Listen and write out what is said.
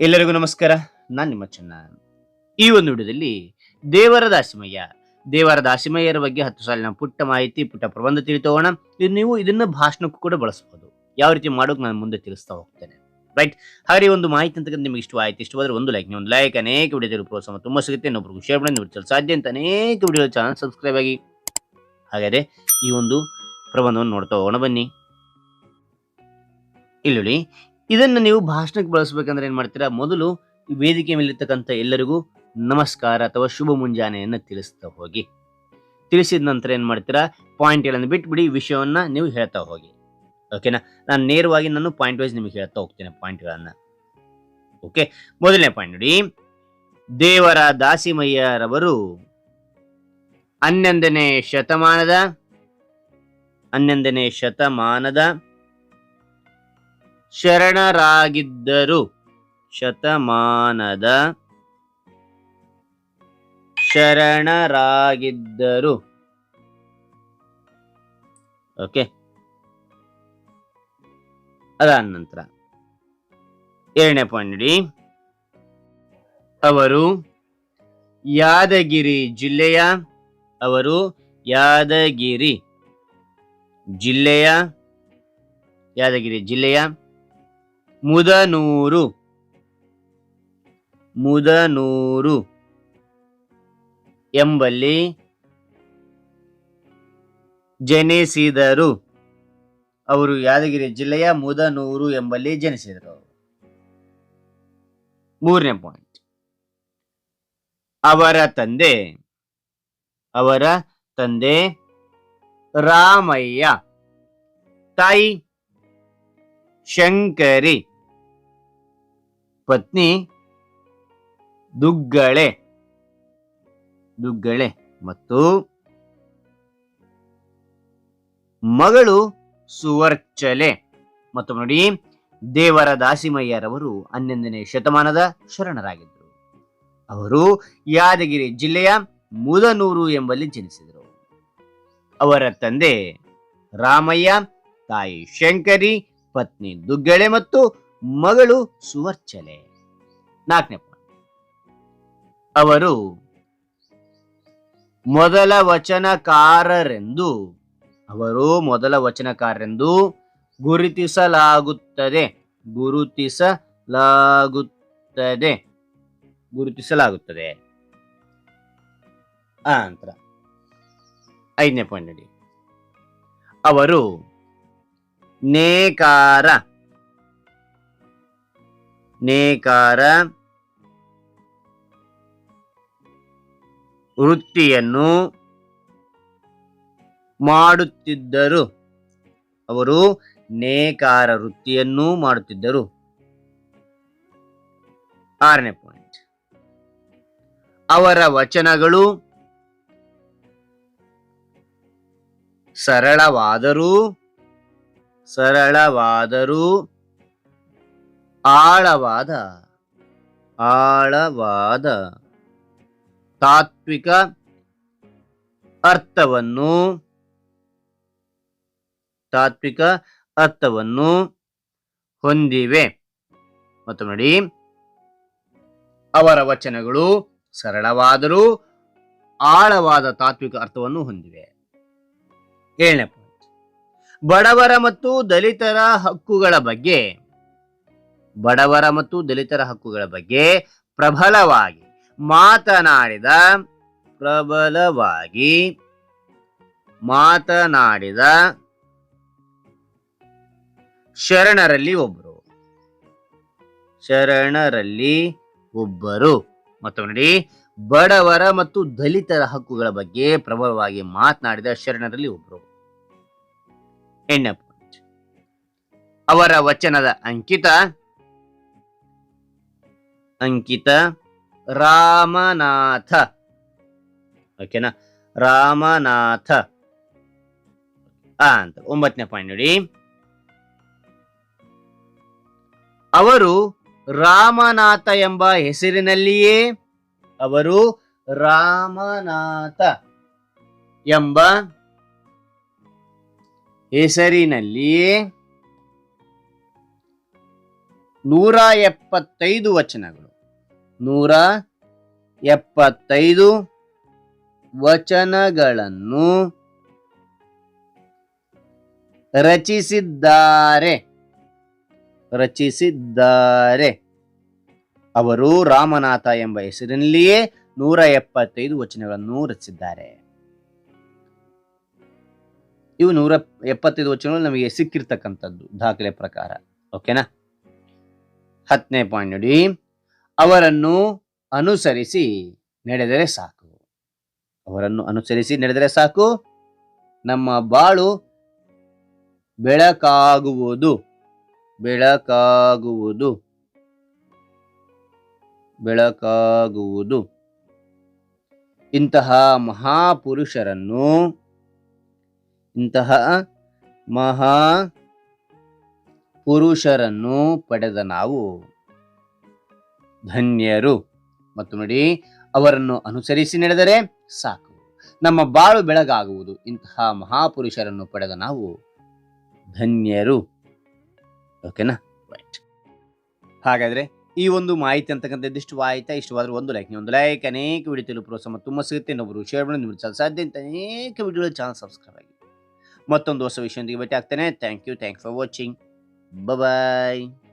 ಎಲ್ಲರಿಗೂ ನಮಸ್ಕಾರ. ನಾನು ನಿಮ್ಮ ಚೆನ್ನ ಈ ಒಂದು ವಿಡಿಯೋದಲ್ಲಿ ದೇವರ ದಾಸಿಮಯ್ಯ. ದೇವರ ದಾಸಿಮಯ್ಯರ ಬಗ್ಗೆ ಹತ್ತು ಸಾಲಿನ ಪುಟ್ಟ ಮಾಹಿತಿ, ಪುಟ್ಟ ಪ್ರಬಂಧ ತಿಳಿತೋಣ ಇದು ನೀವು ಇದನ್ನ ಭಾಷಣಕ್ಕೂ ಕೂಡ ಬಳಸಬಹುದು ಯಾವ ರೀತಿ ಮಾಡೋಕೆ ನಾನು ಮುಂದೆ ತಿಳಿಸ್ತಾ ಹೋಗ್ತೇನೆ. ರೈಟ್ ಹಾಗೆ ಒಂದು ಮಾಹಿತಿ ಅಂತಕ್ಕಂಥ ನಿಮಗೆ ಇಷ್ಟವಾಯ್ತು ಇಷ್ಟವಾದ್ರೆ ಒಂದು ಲೈಕ್ ಒಂದು ಲೈಕ್ ಅನೇಕ ವಿಡಿಯೋ ಪ್ರೋತ್ಸಾಹ ತುಂಬಾ ಸಿಗುತ್ತೆ. ಇನ್ನೊಬ್ರಿಗೂ ಶೇರ್ ಮಾಡಿ ನೀವು ಸಾಧ್ಯ ಅಂತ ಅನೇಕ ವಿಡಿಯೋ ಚಾನಲ್ ಸಬ್ಸ್ಕ್ರೈಬ್ ಆಗಿ. ಹಾಗಾದ್ರೆ ಈ ಒಂದು ಪ್ರಬಂಧವನ್ನು ನೋಡ್ತಾ ಹೋಗೋಣ ಬನ್ನಿ. ಇಲ್ಲಿ ಇದನ್ನ ನೀವು ಭಾಷಣಕ್ಕೆ ಬಳಸಬೇಕಂದ್ರೆ ಏನು ಮಾಡ್ತೀರಾ? ಮೊದಲು ವೇದಿಕೆ ಮೇಲಿರ್ತಕ್ಕಂಥ ಎಲ್ಲರಿಗೂ ನಮಸ್ಕಾರ ಅಥವಾ ಶುಭ ಮುಂಜಾನೆಯನ್ನು ತಿಳಿಸ್ತಾ ಹೋಗಿ. ತಿಳಿಸಿದ ನಂತರ ಏನು ಮಾಡ್ತೀರಾ? ಪಾಯಿಂಟ್ಗಳನ್ನು ಬಿಟ್ಬಿಡಿ ವಿಷಯವನ್ನ ನೀವು ಹೇಳ್ತಾ ಹೋಗಿ. ಓಕೆನಾ ನಾನು ನೇರವಾಗಿ ನಾನು ಪಾಯಿಂಟ್ ವೈಸ್ ನಿಮಗೆ ಹೇಳ್ತಾ ಹೋಗ್ತೇನೆ ಪಾಯಿಂಟ್ಗಳನ್ನು ಓಕೆ ಮೊದಲನೇ ಪಾಯಿಂಟ್ ನೋಡಿ. ದೇವರ ದಾಸಿಮಯ್ಯರವರು ಹನ್ನೊಂದನೇ ಶತಮಾನದ ಹನ್ನೊಂದನೇ ಶತಮಾನದ ಶರಣರಾಗಿದ್ದರು. ಶತಮಾನದ ಶರಣರಾಗಿದ್ದರು. ಓಕೆ. ಅದಾದ ನಂತರ ಎರಡನೇ ಪಾಯಿಂಟ್ ಅವರು ಯಾದಗಿರಿ ಜಿಲ್ಲೆಯ, ಅವರು ಯಾದಗಿರಿ ಜಿಲ್ಲೆಯ ಯಾದಗಿರಿ ಜಿಲ್ಲೆಯ ಮುದನೂರು. ಮುದನೂರು ಎಂಬಲ್ಲಿ ಜನಿಸಿದರು. ಅವರು ಯಾದಗಿರಿ ಜಿಲ್ಲೆಯ ಮುದನೂರು ಎಂಬಲ್ಲಿ ಜನಿಸಿದರು. ಮೂರನೇ ಪಾಯಿಂಟ್ ಅವರ ತಂದೆ ಅವರ ತಂದೆ ರಾಮಯ್ಯ. ತಾಯಿ ಶಂಕರಿ. ಪತ್ನಿ ದುಗ್ಗಳೆ. ದುಗ್ಗಳೆ. ಮತ್ತು ಮಗಳು ಸುವರ್ಚಲೆ. ಮತ್ತು ನೋಡಿ, ದೇವರ ದಾಸಿಮಯ್ಯರವರು ಹನ್ನೊಂದನೇ ಶತಮಾನದ ಶರಣರಾಗಿದ್ದರು. ಅವರು ಯಾದಗಿರಿ ಜಿಲ್ಲೆಯ ಮುದನೂರು ಎಂಬಲ್ಲಿ ಜನಿಸಿದರು. ಅವರ ತಂದೆ ರಾಮಯ್ಯ, ತಾಯಿ ಶಂಕರಿ, ಪತ್ನಿ ದುಗ್ಗಳೆ ಮತ್ತು ಮಗಳು ಸುವರ್ಚನೆ. ನಾಲ್ಕನೇ ಅವರು ಮೊದಲ ವಚನಕಾರರೆಂದು, ಅವರು ಮೊದಲ ವಚನಕಾರರೆಂದು ಗುರುತಿಸಲಾಗುತ್ತದೆ. ಗುರುತಿಸಲಾಗುತ್ತದೆ. ಗುರುತಿಸಲಾಗುತ್ತದೆ. ಆ ಐದನೇ ಪಾಯಿಂಟ್ ನೋಡಿ ಅವರು ನೇಕಾರ. ನೇಕಾರ ವೃತ್ತಿಯನ್ನು ಮಾಡುತ್ತಿದ್ದರು. ಅವರು ನೇಕಾರ ವೃತ್ತಿಯನ್ನು ಮಾಡುತ್ತಿದ್ದರು. ಆರನೇ ಪಾಯಿಂಟ್ ಅವರ ವಚನಗಳು ಸರಳವಾದರೂ ಸರಳವಾದರೂ ಆಳವಾದ ಆಳವಾದ ತಾತ್ವಿಕ ಅರ್ಥವನ್ನು ತಾತ್ವಿಕ ಅರ್ಥವನ್ನು ಹೊಂದಿವೆ. ಮತ್ತು ನೋಡಿ, ಅವರ ವಚನಗಳು ಸರಳವಾದರೂ ಆಳವಾದ ತಾತ್ವಿಕ ಅರ್ಥವನ್ನು ಹೊಂದಿವೆ. ಏಳನೇ ಬಡವರ ಮತ್ತು ದಲಿತರ ಹಕ್ಕುಗಳ ಬಗ್ಗೆ ಬಡವರ ಮತ್ತು ದಲಿತರ ಹಕ್ಕುಗಳ ಬಗ್ಗೆ ಪ್ರಬಲವಾಗಿ ಮಾತನಾಡಿದ ಪ್ರಬಲವಾಗಿ ಮಾತನಾಡಿದ ಶರಣರಲ್ಲಿ ಒಬ್ಬರು ಶರಣರಲ್ಲಿ ಒಬ್ಬರು. ಮತ್ತು ನೋಡಿ, ಬಡವರ ಮತ್ತು ದಲಿತರ ಹಕ್ಕುಗಳ ಬಗ್ಗೆ ಪ್ರಬಲವಾಗಿ ಮಾತನಾಡಿದ ಶರಣರಲ್ಲಿ ಒಬ್ಬರು ಎಣ್ಣೆ ಅವರ ವಚನದ ಅಂಕಿತ ಅಂಕಿತ ರಾಮನಾಥ. ಓಕೆನಾ ರಾಮನಾಥ. ಆ, ಅಂತ. ಒಂಬತ್ತನೇ ಪಾಯಿಂಟ್ ನೋಡಿ. ಅವರು ರಾಮನಾಥ ಎಂಬ ಹೆಸರಿನಲ್ಲಿಯೇ ಅವರು ರಾಮನಾಥ ಎಂಬ ಹೆಸರಿನಲ್ಲಿಯೇ ನೂರ ಎಪ್ಪತ್ತೈದು ವಚನಗಳು. ನೂರ ಎಪ್ಪತ್ತೈದು ವಚನಗಳನ್ನು ರಚಿಸಿದ್ದಾರೆ. ರಚಿಸಿದ್ದಾರೆ. ಅವರು ರಾಮನಾಥ ಎಂಬ ಹೆಸರಿನಲ್ಲಿಯೇ ನೂರ ಎಪ್ಪತ್ತೈದು ವಚನಗಳನ್ನು ರಚಿಸಿದ್ದಾರೆ. ಇವು ನೂರ ಎಪ್ಪತ್ತೈದು ವಚನಗಳು ನಮಗೆ ಸಿಕ್ಕಿರ್ತಕ್ಕಂಥದ್ದು ದಾಖಲೆ ಪ್ರಕಾರ. ಓಕೆನಾ? ಹತ್ತನೇ ಪಾಯಿಂಟ್ ನೋಡಿ. ಅವರನ್ನು ಅನುಸರಿಸಿ ನಡೆದರೆ ಸಾಕು. ಅವರನ್ನು ಅನುಸರಿಸಿ ನಡೆದರೆ ಸಾಕು. ನಮ್ಮ ಬಾಳು ಬೆಳಕಾಗುವುದು. ಬೆಳಕಾಗುವುದು. ಬೆಳಕಾಗುವುದು. ಇಂತಹ ಮಹಾಪುರುಷರನ್ನು ಇಂತಹ ಮಹಾ ಪುರುಷರನ್ನು ಪಡೆದ ನಾವು ಧನ್ಯರು. ಮತ್ತು ನೋಡಿ, ಅವರನ್ನು ಅನುಸರಿಸಿ ನಡೆದರೆ ಸಾಕು. ನಮ್ಮ ಬಾಳು ಬೆಳಗಾಗುವುದು. ಇಂತಹ ಮಹಾಪುರುಷರನ್ನು ಪಡೆದ ನಾವು ಧನ್ಯರು. ಓಕೆನಾ ರೈಟ್ ಹಾಗಾದ್ರೆ ಈ ಒಂದು ಮಾಹಿತಿ ಅಂತಕ್ಕಂಥದ್ದು ಇಷ್ಟವಾಯ್ತಾ ಇಷ್ಟವಾದ್ರೆ ಒಂದು ಲೈಕ್ ಒಂದು ಲೈಕ್ ಅನೇಕ ವಿಡಿಯೋ ತಿಳಿದು ಪ್ರೋತ್ಸಾಹ ತುಂಬ ಸಿಗುತ್ತೆ. ಇನ್ನೊಬ್ಬರು ಶೇರ್ ಮಾಡಿ ಸಾಧ್ಯತೆ ಸಾಧ್ಯ ಅಂತ ಅನೇಕ ವಿಡಿಯೋಗಳು ಚಾನಲ್ ಸಬ್ಸ್ಕ್ರೈಬ್ ಆಗಿ ಮತ್ತೊಂದು ಹೊಸ ವಿಷಯದೊಂದಿಗೆ ಭೇಟಿ ಆಗ್ತೇನೆ. Thank you thank for watching Bye-bye.